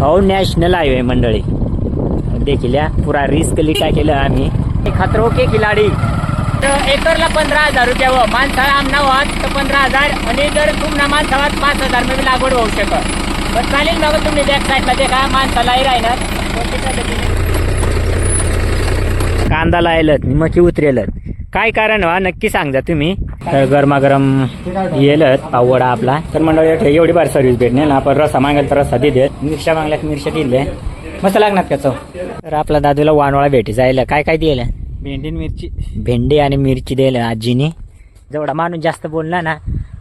हो national highway मंडळी. देखील या. पुरा रिस्क लिटा केलं आम्ही. खतरो के खिलाडी. तर एकरला पंधरा हजार रुपया व माणसाला आमना वाद तर पंधरा हजार. आणि जर तुमना माणसावात पाच हजारमध्ये लागवड होऊ शकत पण चालेल मग तुम्ही बॅक साईडला देखा. माणसालाही राहणार. कांदा लायलत मकी उतरेलत. काय कारण व्हा? नक्की सांगा तुम्ही. तर गरमागरम येलत पावडा आपला. तर मंडळी एवढी बार सर्व्हिस भेटणे ना आपण रसा मागेल तर रसा दिले मिरच्या मागल्यात मिरच्या दिले मस्त लागणार का चव? तर आपला दादूला वानवळा भेटी जायला. काय काय दिलं? भेंडी मिरची. भेंडी आणि मिरची दिलं आजीने. जेवढा माणूस जास्त बोलला ना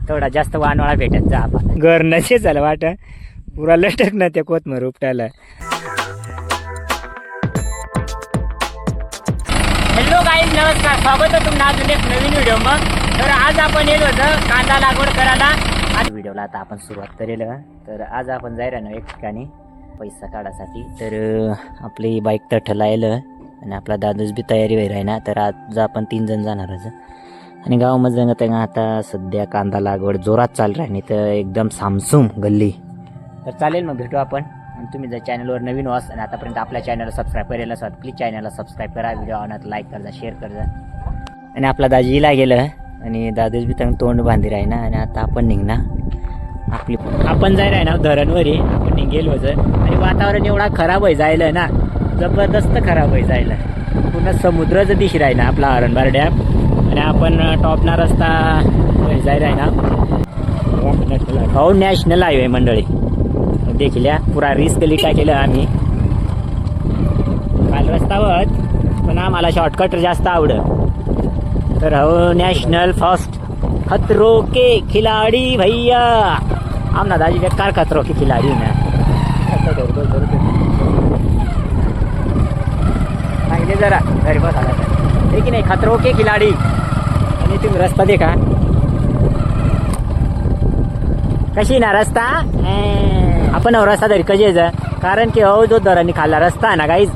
तेवढा जास्त वानवळा भेटत जा आपण. घर नसे झालं वाट पुरा लटक ना त्या कोथमर उपटायला. हॅलो गाईज नमस्कार. स्वागत आहे तुम्हाला अजून एक नवीन व्हिडिओ मग तर आज आपण येलो होतं कांदा लागवड करायला. आणि व्हिडिओला आता आपण सुरुवात करेल तर आज आपण जायला ना एक ठिकाणी पैसा काढासाठी. तर आपली बाईक तर ठलायलं आणि आपला दादूस बी तयारी वगैरे आहे ना. तर आज आपण तीन जण जाणारच आणि गावामध्ये जंगत आहे आता सध्या कांदा लागवड जोरात चाल राहिली तर एकदम सामसूम गल्ली. तर चालेल मग भेटू आपण. तुम्ही जर चॅनलवर नवीन वास आणि आतापर्यंत आपल्या चॅनलला सबस्क्राईब करेल असाल प्लीज चॅनलला सबस्क्राईब करा. व्हिडिओ आवडत लाईक करा शेअर करा आणि आपला दाजीला गेलं. आणि दादूच बी तर तोंड बांधीर आहे ना. आणि आता आपण निघणार. आपली आपण जाय आहे ना धरणवरी. आपण निघेल होतं. आणि वातावरण एवढा खराब आहे जायला ना. जबरदस्त खराब आहे जायला. पूर्ण समुद्रच दिश राही ना आपला हरणबार डॅम. आणि आपण टॉपना रस्ता जाय जायला आहे ना. हो नॅशनल हायवे मंडळी. देखील पुरा रिस्क लिटा केलं आम्ही. काल रस्तावर पण आम्हाला शॉर्टकट जास्त आवडत तर हो नॅशनल फर्स्ट खतरो के खिलाडी भैया. आमना दाजी बेकार खतरो के खिलाडी ना. सांगितले जरा घरी बसायला हे की नाही खतरो के खिलाडी. आणि तुम्ही रस्ता देखा. कशी ना रस्ता? आपण रस्ता तरी कशी यायचं कारण की अहो जो दरांनी खाल्ला रस्ता आहे ना गाईज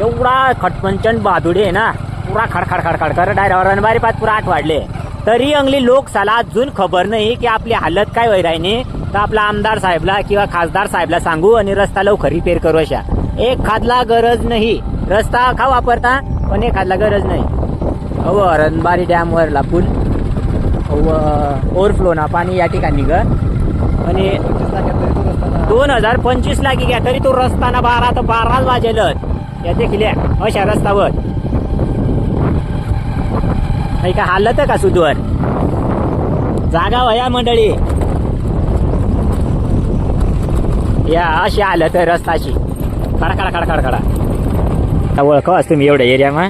एवढा खटपंचन बादुडी आहे ना पुरा खडखड खडखड करत डायरेक्ट रनबारी पाच पुरा आठ वाढले. तरी अंगली लोक साला अजून खबर नाही की आपली हालत काय होई राहिनी. तर आपला आमदार साहेबला किंवा खासदार साहेबला सांगू आणि रस्ता लवकर रिपेअर करू अशा. एक खादला गरज नाही. रस्ता का वापरता? पण एक खादला गरज नाही. अहो रणबारी डॅमवरला पूल. ओव्हरफ्लो ना पाणी या ठिकाणी ग. आणि दोन हजार पंचवीस लागी घ्या. तरी तो रस्ता ना बारा तर बाराच वाजेल या देखील या, अशा रस्त्यावर. का हालत का सुधवर? जागा वया मंडळी. या अशी हालत आहे रस्ताची. खडा खडा खडा खडा खडा. ओळख तुम्ही एवढ्या एरियामा.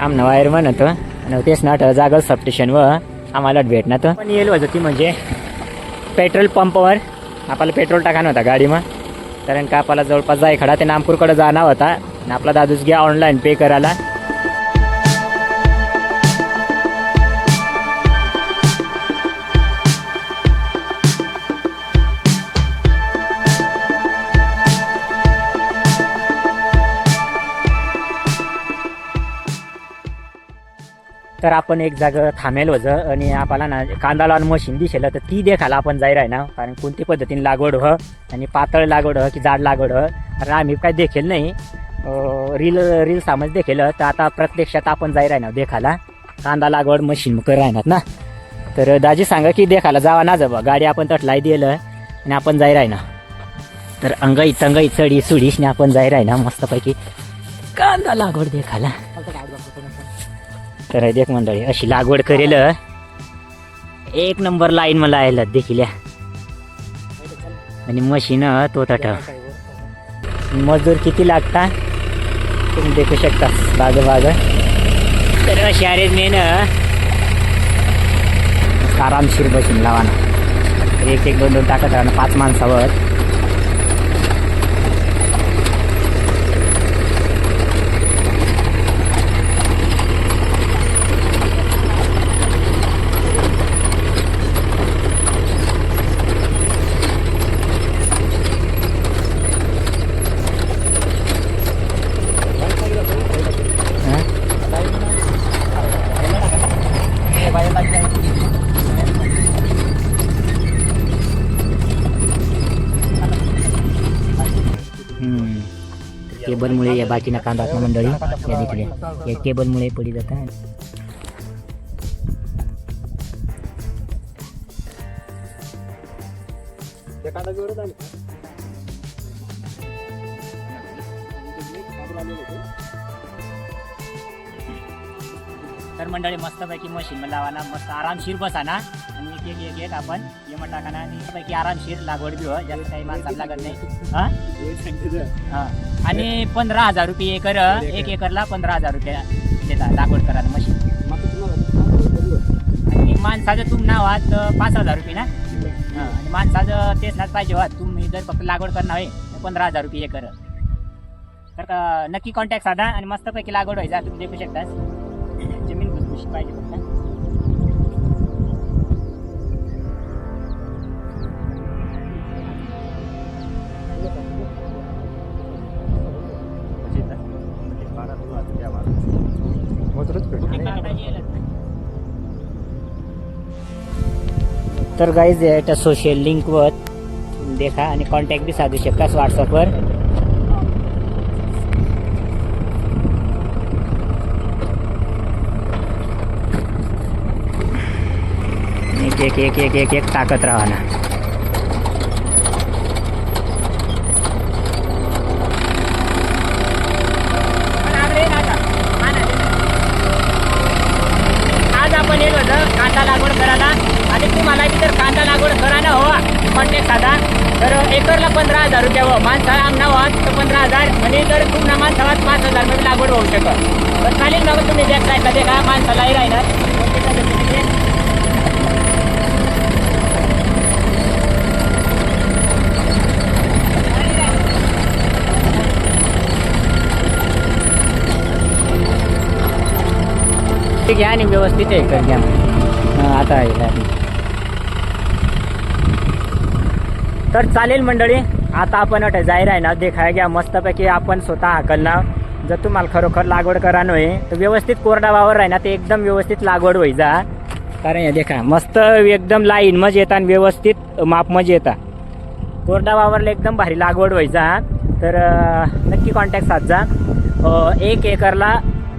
आमनं वायर म्हणत. आणि तेच नाट जागा सबस्टेशन व आम्हाला भेटणार. पण येईल होतं ती म्हणजे. पेट्रोल पंपवर. आपल्याला पेट्रोल टाकाना होता गाडीमा. कारण का आपल्याला जवळपास जाय खडा ते नामपूरकडे जाणार होता. आणि आपला दादूस घ्या ऑनलाईन पे करायला. तर आपण एक जागा थांबेल होतं आणि आपल्याला ना कांदा लावून मशीन दिसेल तर ती देखायला आपण जाई राही ना. कारण कोणती पद्धतीने लागवड हो आणि पातळ लागवड हो की जाड लागवड हो कारण आम्ही काय देखील नाही. रील रील सामज देखील तर आता प्रत्यक्षात आपण जाई राही ना देखायला कांदा लागवड मशीन कर राहणार ना. तर दाजी सांगा की देखायला जावा ना जावा गाडी आपण तटलाई दिलं आणि आपण जाई राही ना. तर अंगाई तंगाई चढी सुडीशने आपण जाई राही ना मस्तपैकी कांदा लागवड देखायला तर देख मंडळी अशी लागवड करेल. एक नंबर लाईन मला यायला देखील या. आणि मशीन तो तट मजूर किती लागता? तुम्ही देखू शकता बाग बाग. तर अशी अरे मेन आरामशीर बसून लावा ना. एक एक दोन दोन टाकत राहणार पाच माणसावर हा? हम्म. केबलमुळे या बाकीना कांदा मंडळी या देखील या. केबलमुळे पडी जातात तर मंडळी मस्तपैकी मशीन लावा ना मस्त आरामशीर बसा ना. आणि एक एक एक एक आपण यम का आणि पैकी आरामशीर लागवड बी हो जास्त काही माणसाला लागत नाही. हा? हा. आणि पंधरा हजार रुपये एकर एक एकरला पंधरा हजार रुपये देता लागवड करायला मशीन. आणि माणसाचं तुम आहात पाच हजार रुपये ना? हां. आणि माणसाचं तेच नाच पाहिजे हो तुम्ही जर फक्त लागवड करणार आहे तर पंधरा हजार रुपये एकर. तर का- नक्की कॉन्टॅक्ट साधा आणि मस्तपैकी लागवड व्हायचा तुम्ही देखू शकता जमीन भुसभुशी पाहिजे फक्त? तर गाईज त्या सोशल लिंकवर देखा आणि कॉन्टॅक्ट बी साधू शकतास व्हॉट्सअपवर एक एक एक एक एक एक टाकत राहा ना आज आपण येलो होतं कांदा लागवड करायला आणि तुम्हाला बी जर कांदा लागवड करायला हवा साधा. तर एकरला पंधरा हजार रुपये व माणसा आमना व्हात तर पंधरा हजार. आणि जर पूर्ण माणसावात पाच हजारमध्ये लागवड होऊ शकत तर चालेल ना तुम्ही बॅक साईडला का माणसालाही राहणार. मग ते घ्या आणि व्यवस्थित आहे घ्या. आता आहे का? तर चालेल मंडळी आता आपण जाहीर आहे ना देखाय घ्या मस्तपैकी आपण स्वतः हाकलना जर तुम्हाला खरोखर लागवड करा नव्हे तर व्यवस्थित कोरडा वावर ना ते एकदम व्यवस्थित लागवड व्हायचा कारण हे देखा मस्त एकदम लाईन मध्ये येतात आणि व्यवस्थित मापमध्ये येतात कोरडा वावरला एकदम भारी लागवड व्हायचा तर अं, नक्की कॉन्टॅक्ट साधजा एक एकरला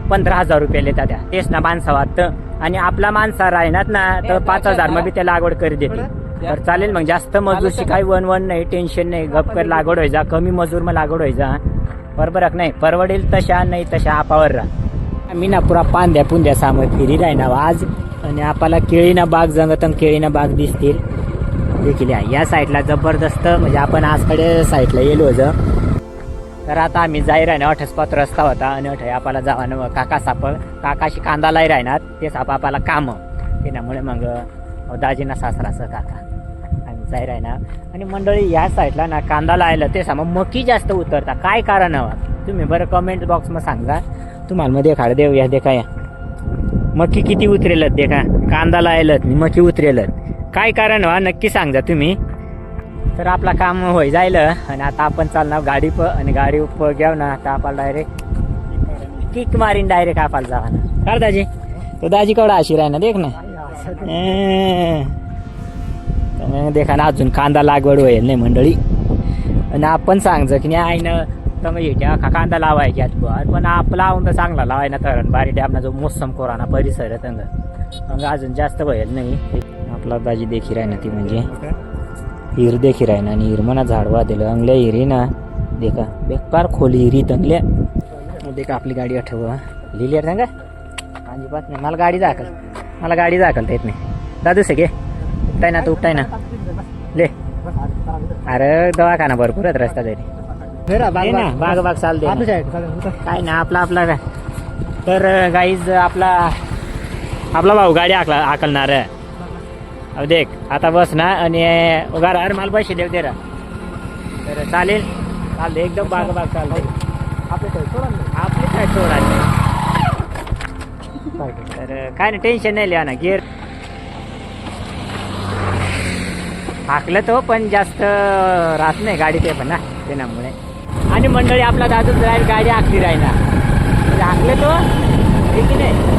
पंधरा हजार रुपये लेतात त्या. तेच ना माणसावात आणि आपला माणसा राहणार ना तर पाच हजारमध्ये त्या लागवड करी देते तर चालेल मग जास्त मजूरची काही वन वन नाही टेन्शन नाही गप कर लागवड व्हायचा कमी मजूर मग लागवड व्हायचा बरोबर नाही परवडेल तशा नाही तशा आपावर राहा. आम्ही ना पुरा पांद्या पुंद्या सामोर फिरी राहणार आज आणि आपल्याला केळीना बाग जंगत केळीना बाग दिसतील. देखील या साईडला जबरदस्त म्हणजे आपण आजकडे साईडला येलो होतं. तर आता आम्ही जाई राहणार अठस्पात रस्ता होता आणि अठे आपल्याला जावा काका साप काकाशी कांदा लाई राहणार ते साप आपल्याला काम. त्यामुळे मग दाजीना सासराचं काका. आम्ही जाई राहणार आणि मंडळी या साईडला ना कांदा लायला ते सामा मकी जास्त उतरता. काय कारण हवं तुम्ही बरं कमेंट बॉक्समध्ये सांगा. तुम्हाला मध्ये खाड देऊ या देखा या. मकी किती उतरेलत देखा? कांदा लायलत मकी उतरेलत. काय कारण व्हा नक्की सांगा तुम्ही. तर आपला काम होई जाईल आणि आता आपण चालणार गाडी प आणि गाडी उप घ्याव ना. आता आपल्याला डायरेक्ट किक मारीन डायरेक्ट आपल्याला जावा ना दाजी. तो दाजी केवढा आशिर आहे ना देख ना. देखा ना अजून कांदा लागवड होईल नाही मंडळी. आणि आपण सांगचं की नाही आईनं तर येत्या का कांदा लावायच्यात बुवा. पण आपला लावून तर चांगला लावाय ना तर बारी डॅमना जो मोसम कोराना परिसर आहे तंग. मग अजून जास्त होईल नाही. आपला दाजी देखील आहे ना ती म्हणजे. हिर देखी राहीना आणि हिर म्हणा झाडवा दिलं अंगल्या हिरी ना. देखा बेकार खोली हिरी तंगल्या. देखा आपली गाडी आठव लिहिली आहे का अजिबात नाही. मला गाडी दाखल. मला गाडी दाखलता येत नाही. दादू सगळे उपटाय ना तू उपटाय ना. ले. अरे दवाखाना भरपूर आहेत रस्ता तरी. ना बाग बाग. चालते काय ना आपला आपला काय. तर गाईज आपला आपला भाऊ गाडी आकला आकलणार आहे. अब देख आता बस ना आणि उगा अरे मला पैसे देव दे रा. तर चालेल. चालते एकदम बाग बाग चालते आपली काय सोडा तर काय नाही टेन्शन नाही लिहा ना गिअर हाकलं तो पण जास्त राहत नाही गाडी ते पण ना त्यामुळे आणि मंडळी आपला दादू राहील गाडी आखली राहिना म्हणजे तो ठीक नाही?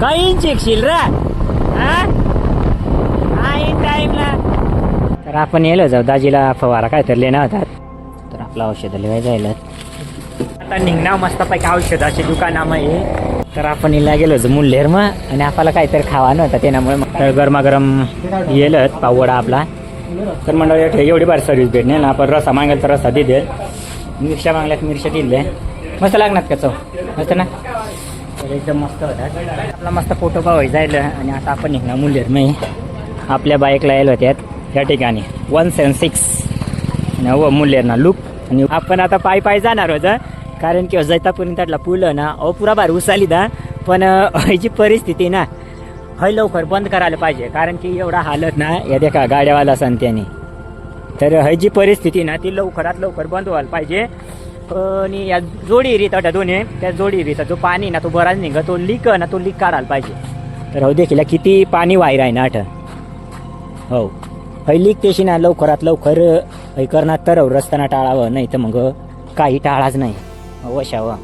काही शिकशील रा? टाईमला तर आपण येलो जाऊ दाजीला फवारा काय तर लेणं होतात. तर आपलं औषध लिवाय जायला. आता निघणार मस्तपैकी औषधाची दुकानामध्ये तर आपण इला गेलो मुल्हेर मग आणि आपल्याला काहीतरी खावा नव्हता त्यामुळे तर गरमागरम येलं पावडा आपला. तर म्हणलं एवढी बार सर्विस भेटणे ना आपण रसा मागेल तर रसा दे दे मिरच्या मागल्यात मिरच्या दिले. मस्त लागणार का चव? मस्त ना? तर एकदम मस्त होता. आपला मस्त फोटो पाहायचा जायला आणि आता आपण निघणार मुल्हेर मी आपल्या बाईकला यायला होत्यात. या ठिकाणी. One seven six. व मुल्हेरना लूक आणि आपण आता पायी पायी जाणार होतं. कारण की जैतापर्यंत त्यातला पूल ना अहो पुरा भार उसाली दा. पण ह्याची परिस्थिती ना हय लवकर बंद करायला पाहिजे. कारण की एवढा हालत ना या देखा गाड्यावाला संत्याने. तर हय जी परिस्थिती ना ती लवकरात लवकर बंद व्हायला पाहिजे. आणि या जोडी रीत होत्या दोन्ही. त्या जोडी रीत जो पाणी ना तो बराच निघा तो लीक ना तो लीक काढायला पाहिजे. तर हो देखील किती पाणी वायर आहे ना आठ. हो. हय लीक तेशी ना लवकरात लवकर हय करणार तर रस्ताना टाळावं नाही तर मग काही टाळाच नाही. वशावं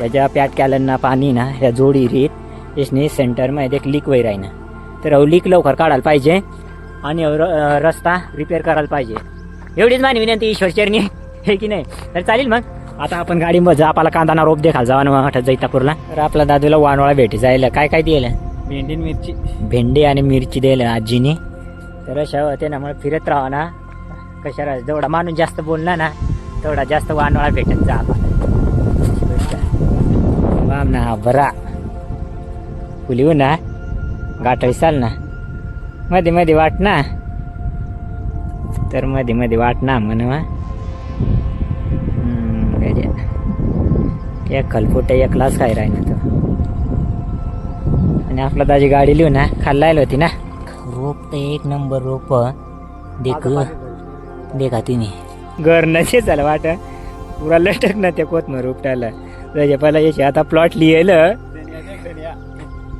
याच्या पॅट कॅलनना पाणी ना ह्या जोडी रीत यसने सेंटरमध्ये एक लीक वैर आहे ना. तर अहो लीक लवकर काढायला पाहिजे आणि रस्ता रिपेअर करायला पाहिजे. एवढीच माझी विनंती ईश्वरचरणी हे की नाही? तर चालेल मग. आता आपण गाडी मजा आपला कांदाना रोप देखाल. जावा ना आठत जैतापूरला. तर आपला दादूला वानवाळा भेटी जायला. काय काय दिलं भेंडी मिरची. भेंडी आणि मिरची द्यायला आजीने. तर अशा होते ना मग फिरत राहा ना. कशाला? जेवढा माणूस जास्त बोलला ना तेवढा जास्त वानवाळा भेटत जा. गोष्ट ना बरा. फुली ना गाठ चाल ना. मध्ये मध्ये वाट ना. तर मध्ये मध्ये वाट ना म्हणवा. एक खलफुट एक काय राही ना तो. आणि आपला दाजी गाडी लिहू ना खाल्लायला होती ना. रोप तर एक नंबर रोप देख देखा तिने. घर नसे झालं वाट. पुरा लटक ना त्या कोथमर उपटायला पहिला याची आता प्लॉट लिहिलं.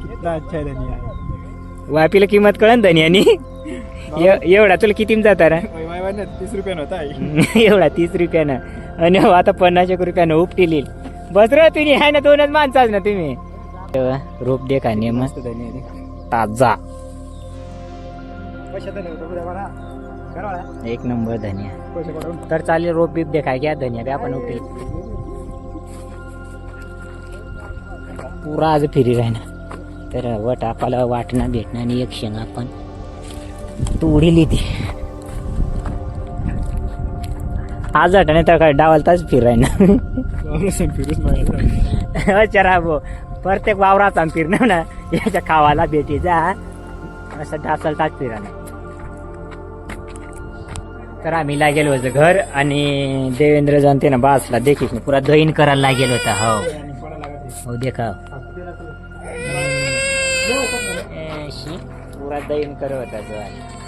कितना अच्छा धनिया. वापीला किंमत कळन धनियानी? एव- एवढा तुला किती जाता रा तीस रुपये होता है एवढा तीस रुपयानं. आणि हो आता पन्नास एक रुपयानं उपटी लिहिल बस रे तुम्ही आहे ना दोनच माणसाच ना तुम्ही. रोप दे नेम मस्त धनिया ताजा. नव्हतं एक नंबर धनिया. तर चालेल रोप बीप देखाय घ्या धनिया बी आपण उपटी पुरा आज फिरी राहिना. तर वट आपल्याला वाटणं भेटणं आणि एक क्षण आपण तोडीली ती आज वाटणे तर काय डावलताच फिरायना हो, चरा भो मागायचं अच्छा राबो प्रत्येक वावरात फिरणं ना. याच्या खावाला भेटी जा. असं ढासलताच फिरायला तर आम्ही लागेल होतं घर आणि देवेंद्र जनते ना बासला देखील. पुरा दहीन करायला लागेल होता हो. हो देखा. पुरा दहीन करत होता जो